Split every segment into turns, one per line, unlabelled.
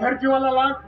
धरजीवाला
लाख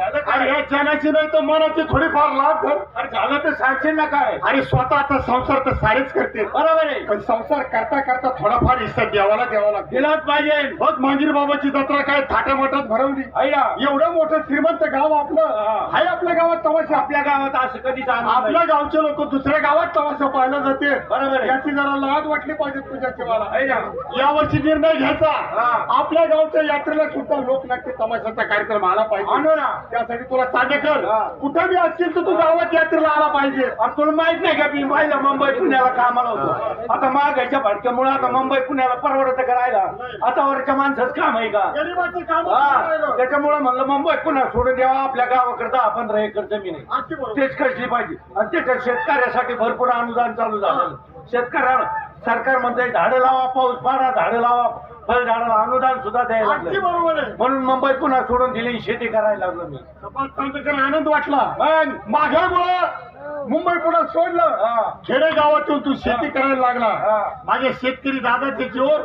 काय?
या जनाची नाही तर मनाची थोडीफार लाग धर.
अरे झालं तर सांगशील ना काय?
अरे स्वतःचा संसार तर सारेच करते
बरोबर आहे.
पण संसार करता करता थोडाफार हिस्सा द्यावाला द्यावा लागतो.
दिलाच पाहिजे.
बघ मांगीर बाबाची जत्रा काय थाटामाटात भरवली.
ऐका
एवढं मोठं श्रीमंत गाव आपलं.
हा.
आहे आपल्या गावात तमाशा.
आपल्या गावात असं कधीच आनंद
आपल्या
नाही.
गावचे लोक दुसऱ्या गावात तमाशा पाहायला जाते.
बरोबर आहे.
याची जरा लाज वाटली पाहिजे तुझ्या जीवाला.
आहे ना?
यावर्षी निर्णय घ्यायचा.
हा.
आपल्या गावच्या यात्रेला सुद्धा लोकनाट्य तमाशाचा कार्यक्रम आला पाहिजे.
आणू ना.
त्यासाठी तुला चांडेकर
हा.
कुठं बी असतील तर तू गावात यात्रेला आला पाहिजे.
अरे तुला माहीत नाही का मी पाहिलं मुंबई पुण्याला कामाला होतो. आता महागाईच्या भटक्यामुळे आता मुंबई पुण्याला परवडत करायला आता वरच्या माणसाच काम आहे का? त्याच्यामुळे म्हणलं मुंबई पुन्हा सोडून द्यावा आपल्या गावाकडे दहा पंधरा एकर जमीन आहे तेच कसली पाहिजे. आणि त्याच्यात शेतकऱ्यासाठी भरपूर अनुदान चालू झालं. शेतकऱ्याला सरकार म्हणतंय झाडं लावा पाऊस पाडा झाडं लावा. फळ झाडाला अनुदान सुद्धा द्यायला
अगदी
लागलं
बरोबर आहे.
म्हणून मुंबई पुन्हा सोडून दिली शेती करायला लागलो मी.
आनंद वाटला.
मग
माघामुळं मुंबई पुन्हा सोडलं. खेडेगावातून तू शेती करायला लागला. माझे शेतकरी दादाचे जीवर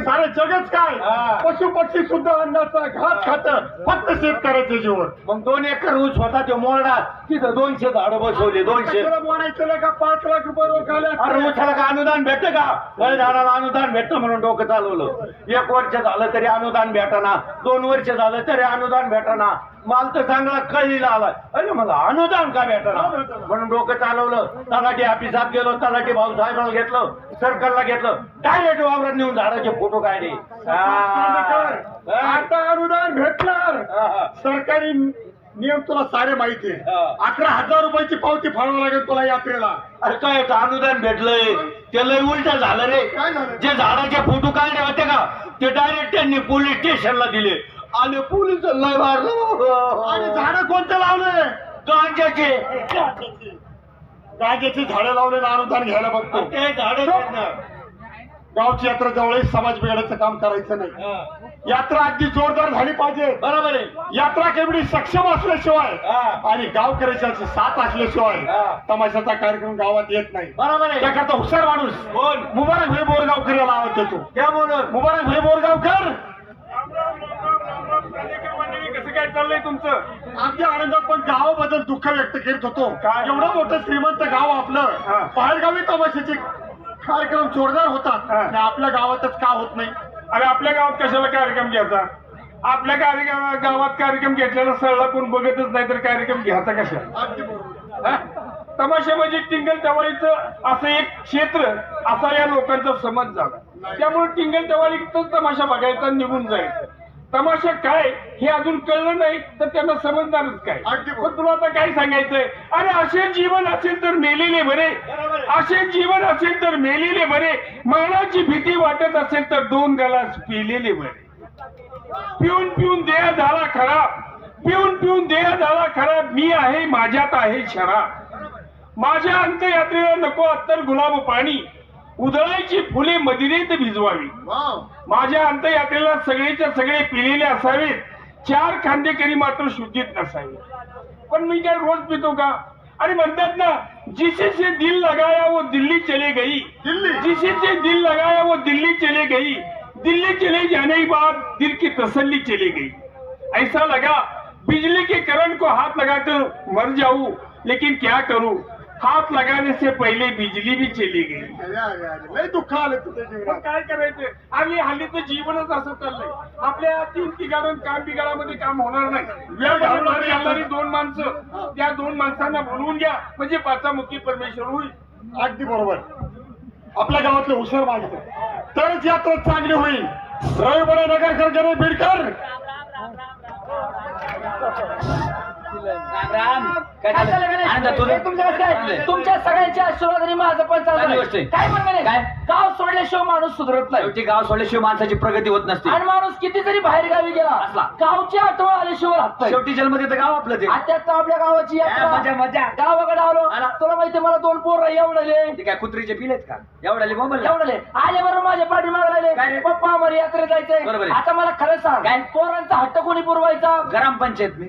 सारे जगच काय. पशु पक्षी सुद्धा अन्नाचा घात खात. फक्त शेतकऱ्याचे जीवर
मग दोन एकर ऊस होता तो मोरडा. तिथं दोनशे झाडं बसवले दोनशे.
म्हणायचं का? पाच लाख रुपये
अरे. ऊसाला का अनुदान भेटतं का? फळ झाडाला अनुदान भेटतं म्हणून डोकं चालवलं. एक वर्ष झालं तरी अनुदान भेटाना. दोन वर्ष झालं तरी अनुदान भेटाना. माल तर चांगला कळीला आलाय. अरे मला अनुदान का भेटना? म्हणून डोकं चालवलं. तलाठी ऑफिसात गेलो तलाठी भाऊ साहेबाला घेतलं सरकारला घेतलं. डायरेक्ट वावरात नेऊन झाडाचे फोटो काढले.
आता अनुदान भेटणार. सरकारी नियम तुला सारे माहिती आहे. अकरा हजार रुपयाची पावती फाडावं लागेल तुला यात्रेला.
अरे काय अनुदान भेटलंय? ते लय उलट झालं रे? जे झाडाचे फोटो काढले होते का ते डायरेक्ट त्यांनी पोलीस स्टेशनला दिले. आले पोलीस लय
आणि
मारलं
झाडं कोणते लावले?
गांजाचे
गांजाची झाडं लावले ना अनुदान घ्यायला बघतो.
ते झाडे
गावची यात्रा जवळ समाज बिघडायचं काम करायचं नाही. यात्रा अगदी जोरदार झाली पाहिजे.
बरोबर आहे.
यात्रा केवढी सक्षम असल्याशिवाय
हा.
आणि गावकऱ्याची साथ असल्याशिवाय
हा.
तमाशाचा कार्यक्रम गावात येत नाही.
बरोबर आहे.
त्याकरता हुशार माणूस
कोण?
मुबारक भाई बोरगावकरीला आवड देतो.
त्या म्हणून
मुबारक भाई बोरगावकर.
चाललंय तुमचं?
आमच्या आनंदात पण गावाबद्दल दुःख व्यक्त करीत होतो.
काय?
एवढं मोठं श्रीमंत गाव. आपलं. बाहेरगावी तमाशाचे कार्यक्रम जोरदार होतात. आणि आपल्या गावातच का होत नाही?
अरे आपल्या गावात कशाला कार्यक्रम घ्यायचा? आपल्या कार्यक्रम गावात कार्यक्रम घेतलेला सरळा कोण बघतच नाही तर कार्यक्रम घ्यायचा कशा? तमाशा म्हणजे टिंगल टवाळीचं असं एक क्षेत्र असा या लोकांचा समज झाला. त्यामुळे टिंगल टवाळीतच तमाशा बघायचा निघून जायचं. तमाशा काय हे अजून कळलं नाही तर त्यांना समजणारच काय. पण तुला आता काय सांगायचंय? अरे असे जीवन असेल तर मेलेले बरे. असे जीवन असेल तर मेलेले बरे. मरणाची भीती वाटत असेल तर दोन गलास पिलेले बरे. पिऊन पिऊन देह झाला खराब. पिऊन पिऊन देह झाला खराब. मी आहे माझ्यात आहे शराब. माझ्या अंत्ययात्रेला नको अत्तर गुलाब पाणी. उधळायची फुले मदिरेत भिजवावी.
वाव.
माझ्या अंत्ययात्रेला सगळेच्या सगळे पिलेले असावेत. चार खांदेकरी मात्र शुद्धीत नसावे. पण मी काय रोज पितो का? अरे म्हणतात ना जिसे से दिल लगाया वो दिल्ली चले गई.
दिल्ली?
जिसे से दिल लगाया वो दिल्ली चले गई. दिल्ली चले जाने के बाद दिल की तसल्ली चली गई. ऐसा लगा बिजली के करंट को हाथ लगाकर मर जाऊं लेकिन क्या करूं? हाथ लगाने से पहले बिजली भी चली गई
अरे अरे अरे लय दुःख आलं तुझ्या जीवनात.
काय करायचं? आणि हल्लीचं जीवनच असं चाललंय. आपल्या तीन तिघाडून काम बिघाडामध्ये काम होणार नाही. वेळ घालवणारी दोन माणसं. त्या दोन माणसांना बोलवून घ्या. म्हणजे पाचामुखी परमेश्वर होईल.
अगदी बरोबर. आपल्या गावातले हुशार माणसं. तरच यात्रा चांगली होईल. रविवारी नगरकर गणे बीडकर.
तुमच्या सगळ्यांच्या आशीर्वादाने माझं पण
चांगली
चालू
गोष्ट आहे.
काय म्हणणे
काय?
गाव सोडल्याशिवाय माणूस सुधरत नाही
शेवटी गाव सोडल्याशिवाय माणसाची प्रगती होत नसते
आणि माणूस किती जरी बाहेर गावी गेला
असला.
गावची आठवण आल्याशिवाय राहत नाही.
शेवटी जन्मदित गाव आपलं ते
आता आपल्या गावाची यात्रा.
हा, मजा, मजा.
गावाकडे आलो
आला.
तुला माहिती मला दोन पोरं एवढले
ते काय कुत्रीचे पिलेत का एवढ्याले मोबाईल
एवढले आले बरोबर माझ्या पाठीमागे
काय रे?
राहिले पप्पा आम्हाला यात्रेत जायचंय
आहे.
आता मला खरं सांग
काय?
पोरांचा हट्ट कोणी पुरवायचा
गरम पंचायत मी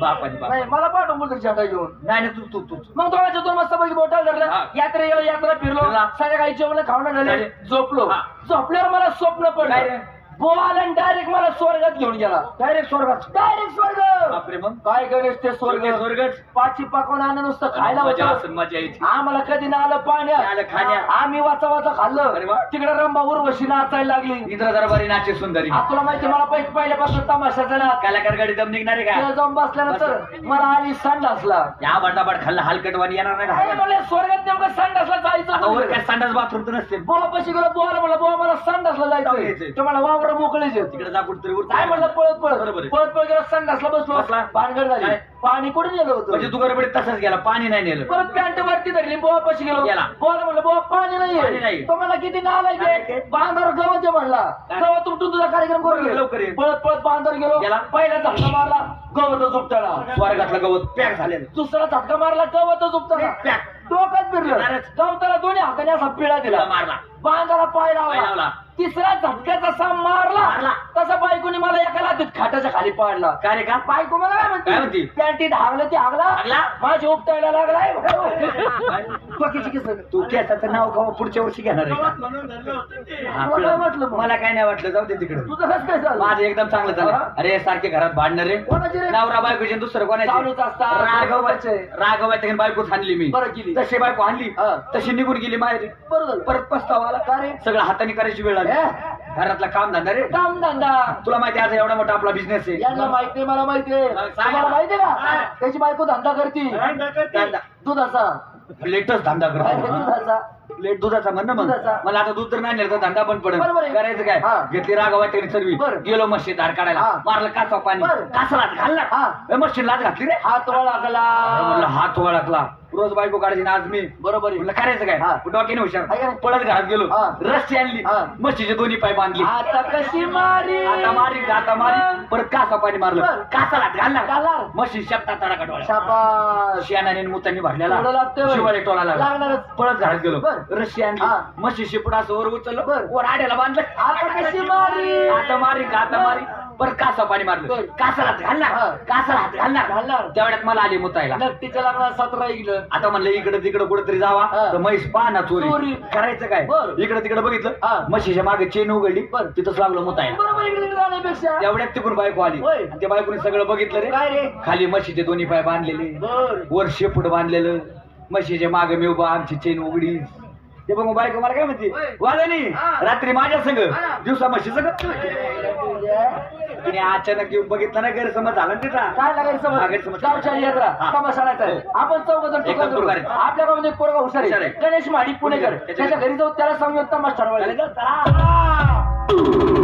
बापाने.
नाही मला पाठव हातात घेऊन
नाही नाही, तू तू तू तू.
मग दोघांच्या दोन वाजता पैकी बोटाल धरलं. यात्रा गेलो यात्रा फिरलो
फिरला.
संध्याकाळी जेवण खावणं झाले. झोपलो
हा.
झोपल्यावर मला स्वप्न
काय
पडलं
रे?
आणि डायरेक्ट मला स्वर्गात घेऊन गेला.
डायरेक्ट स्वर्गात.
डायरेक्ट स्वर्ग!
बापरे मग?
काय गणेश ते स्वर्ग?
स्वर्ग स्वर्गच?
पाची पाकून आणून नुसतं खायला
मजा
होतं.
असेल मजा यायची
आम्हाला कधी ना आलं पाण्यात
आलं खाण्यात.
आम्ही वाचा वाचा
अरे
खाल्लं
वा.
तिकडे रंबा उर्वशी नाचायला लागली.
इंद्र दरबारी नाचे सुंदरी.
आ, तुला माहिती मला पहिले पहिल्यापासून तमाशाचा ना
कलाकार गाडी दम निघणार आहे
तिला
का
जाऊन बसल्यानंतर मला आली संडासला.
या बटाबट खाल्ला हलकटवाणी येणार नाही
अरे
का
म्हणले स्वर्गात नेमकं संडासला जायचं
आता वर
म्हणलं.
काय संडास बाथरूम तर नसते
बोला पशी गेलो बोला म्हणलं बोला मला संडासला
जाऊन
जायचं
यायचंय.
ते वावर मोकळीच.
तिकडे जा कुठतरी
काय म्हणलं पळत पळत
आहे.
पळत पळत गेलो संडासला बसलो
बसला.
भानगड झाली
काय?
पाणी कुठे गेलो
म्हणजे
होतं
तू गडबडीत तसंच गेला पाणी नाही नेलं
परत पॅन्ट वरती धरली बोवा पशी गेलो
गेला.
बोला म्हणलं बोवा पाणी
पाणी
नाहीये
नाही.
तो मला किती नालाय
नालायक आहे.
बांधावर गवत आहे म्हणला
काय?
गवत उपटून तुझा कार्यक्रम करून घे.
लवकर ये.
पळत पळत बांधावर गेलो
गेला.
पहिला झटका मारला गवतच उपटाला
स्वर्गातलं गवत पॅक झालेलं
दुसरा झटका मारला गवतच उपटाला
पॅक
डोक्यात फिरलं. गवताला दोन्ही हाताने असा पिळा दिला
मारला
बांधाला पाय
पाय
लावला
लावला.
तिसरा झटका जसा मारला
मारला.
तसा बायकोनी मला एका लातीत खाटाच्या खाली पाडला
काय रे का
बायको मला काय
काय
म्हणते
म्हणती?
पॅन्टीत हागलं ते हागला
हागला?
माझी उपटायला लागलाय? डोक्याची केस
तू केसाचं नाव खाऊ पुढच्या वर्षी घेणार आहे का हा,
तुला काय वाटलं मग?
मला काय नाही वाटलं जाऊ दे तिकडे
तुझं कसं काय झालं
माझं एकदम चांगलं
हा?
झालं अरे सारखे घरात भांडणार रे
कोणाची रे?
नवरा बायकोचे आणि दुसरं कोणाचे
चालूच असतात.
राघवाचे राघवाचे बायको हाणली मी
बरं केली.
तशी बायको हाणली
हा.
तशी निघून गेली माहेरी
बरं झालं
परत पस्तावा आला
का रे?
सगळं हाताने करायची वेळ आली
हे?
घरातला काम धंदा रे.
काम धंदा.
तुला माहिती आहे, आज एवढा मोठा आपला बिझनेस आहे.
यांना माहितीये मला माहितीये
सांग.
तुम्हाला माहितीये का. त्याची बायको धंदा करती.
धंदा लेटच धंदा
काय ते
करतो
दुधाचा.
लेट दुधाचा म्हण ना मग
दुधाचा.
मला आता दूध तर नाही नेलं तर धंदा पण पडेल
बरोबर आहे.
करायचं काय
हा.
घेतली राघवा तरी सर्वी
बरं.
गेलो मशीन धार काढायला
हा.
मारलं कासा पाणी
बरं.
कासा लाच घालला
हा.
मशीन लाच घातली रे
हात लागला
म्हणलं हात वळखला रोज बायको काढायची ना आज मी
बरोबर आहे
म्हणलं करायचं काय. डोक्याने हुशार? पळत घरात गेलो
हा.
रस्सी आणली
हा.
म्हशीचे दोन्ही पाय बांधले
आता कशी मारी
आता मारी आता मारी परत कासा पाणी मारलं
बरं.
कासा लाच घालला
घालणार.
म्हशी शेपटा तडा कटवाला
शाबास
आणि मुतांनी भरलेला
लागतंय बरं.
शिवाळे टोला लागला
लागणारच
पळत घरात गेलो
बरं. हा.
म्हशी शेपट असं वर उचललं.
बरं.
वर आड्याला बांधलं.
आता कशी मारी?
आता मारी का आता मारी? परत कासा पाणी मारलं.
बरं.
कासाला हात घालणार. कासाला हात घालणार.
घालणार.
तेवढ्यात मला आली मुतायला.
नक्कीच्या लागणार सतरा इकलं.
आता म्हणलं इकडे तिकडे कुठेतरी जावा. तर म्हैस पाहा चोरी. करायचं काय?
बरं.
इकडे तिकडे. बघितलं. म्हशीच्या मागे चेन उघडली.
बरं.
तिथंच लागलो मुतायला.
इकडे
तेवढ्यात तिकडून बायको आली. त्या बायकोने सगळं बघितलं रे.
काय रे?
खाली म्हशीचे दोन्ही पाय बांधलेले.
बर.
वर शेपूट बांधलेलं. म्हशीच्या मागे मी उभा आमची चेन उघडी. ते बघ बायको मला काय म्हणते
हा.
रात्री माझ्या संग. दिवसा म्हशी संग तिने अचानक येऊन बघितलं ना गैरसमज झाला ना तिचा
काय लागायचं
हा,
समज
गैरसमज.
गावच्या यात्रा. तमाशाळाचा आहे. आपण चौघ जण
एकदम
ठिकाण. आपल्या गावामध्ये एक पोरगा हुशार
हुशार
आहे
आहे.
गणेश महाडिक पुणेकर
त्याच्या
त्याच्या घरी जाऊ त्याला सांगून तमाश ठरवायला
चला.